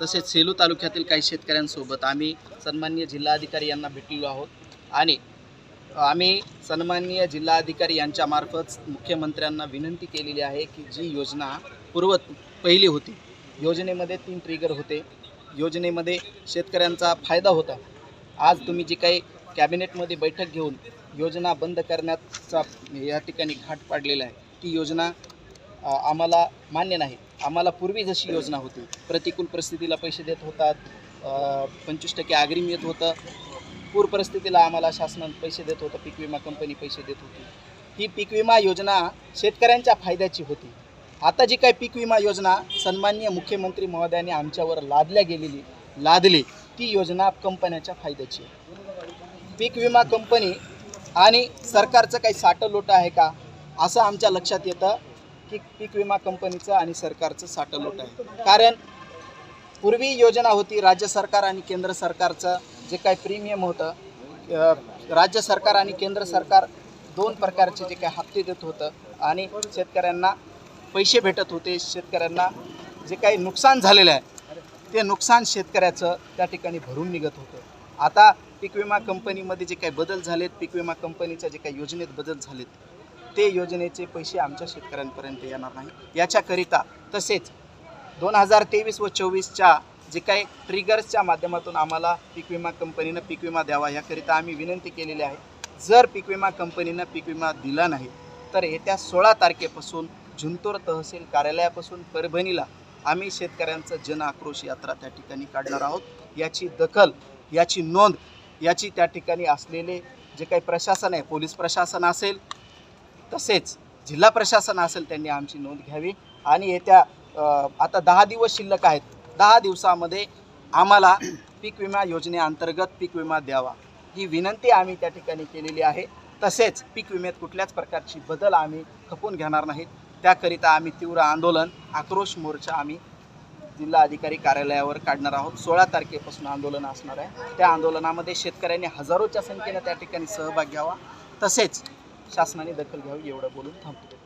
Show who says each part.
Speaker 1: तसेच सेलू तालुक्यातील काही शेतकऱ्यांसोबत आम्ही सन्मान्य जिल्हाधिकारी यांना भेटलेलो आहोत. आणि आम्ही सन्माननीय जिल्हाधिकारी यांच्यामार्फत मुख्यमंत्र्यांना विनंती केलेली आहे की जी योजना पूर्व पहिली होती. योजनेमध्ये तीन ट्रिगर होते. योजनेमध्ये शेतकऱ्यांचा फायदा होता. आज तुम्ही जी काही कॅबिनेटमध्ये बैठक घेऊन योजना बंद करण्याचा या ठिकाणी घाट पाडलेला आहे. ती योजना आम्हाला मान्य नाही. आम्हाला पूर्वी जशी योजना होती प्रतिकूल परिस्थितीला पैसे देत होतात पंचवीस टक्के अग्रिम येत होतं पूर परिस्थितीला आम्हाला शासनानं पैसे देत होतं पीक विमा कंपनी पैसे देत होती. ही पीक विमा योजना शेतकऱ्यांच्या फायद्याची होती. आता जी काही पीक विमा योजना सन्माननीय मुख्यमंत्री महोदयाने आमच्यावर लादल्या गेलेली लादली ती योजना कंपन्याच्या फायद्याची पीक विमा कंपनी आणि सरकारचं काही साठं लोटं आहे का असं आमच्या लक्षात येतं. की पीक विमा कंपनीचं आणि सरकारचं साठं आहे. कारण पूर्वी योजना होती राज्य सरकार आणि केंद्र सरकारचं जे काय प्रीमियम होतं राज्य सरकार आणि केंद्र सरकार दोन प्रकारचे जे काही हप्ते देत होतं आणि शेतकऱ्यांना पैसे भेटत होते शेतकऱ्यांना जे काही नुकसान झालेलं आहे ते नुकसान शेतकऱ्याचं त्या ठिकाणी भरून निघत होतं. आता पीक विमा कंपनीमध्ये जे काही बदल झालेत पीक विमा कंपनीच्या जे काही योजनेत बदल झालेत ते योजनेचे पैसे आमच्या शेतकऱ्यांपर्यंत येणार नाही. याच्याकरिता तसेच दोन हजार तेवीस व चोवीसच्या जे काही ट्रिगर्सच्या माध्यमातून आम्हाला पीक विमा कंपनीनं पीक विमा द्यावा याकरिता आम्ही विनंती केलेली आहे. जर पीक विमा कंपनीनं पीक विमा दिला नाही तर येत्या सोळा तारखेपासून झुंतूर तहसील कार्यालयापासून परभणीला आम्ही शेतकऱ्यांचं जन आक्रोश यात्रा त्या ठिकाणी काढणार आहोत. याची दखल याची नोंद याची त्या ठिकाणी असलेले जे काही प्रशासन आहे पोलीस प्रशासन असेल तसेच जिल्हा प्रशासन असेल त्यांनी आमची नोंद घ्यावी. आणि येत्या आता दहा दिवस शिल्लक आहेत. दहा दिवसामध्ये आम्हाला पीक विमा योजनेअंतर्गत पीक विमा द्यावा. ही विनंती आम्ही त्या ठिकाणी केलेली आहे. तसेच पीक विम्यात कुठल्याच प्रकारची बदल आम्ही खपून घेणार नाहीत. त्याकरिता आम्ही तीव्र आंदोलन आक्रोश मोर्चा आम्ही जिल्हा अधिकारी कार्यालयावर काढणार आहोत. सोळा तारखेपासून आंदोलन असणार आहे. त्या आंदोलनामध्ये शेतकऱ्यांनी हजारोच्या संख्येनं त्या ठिकाणी सहभाग घ्यावा. तसेच शासनाने दखल घ्यावी एवढं बोलून थांबतो.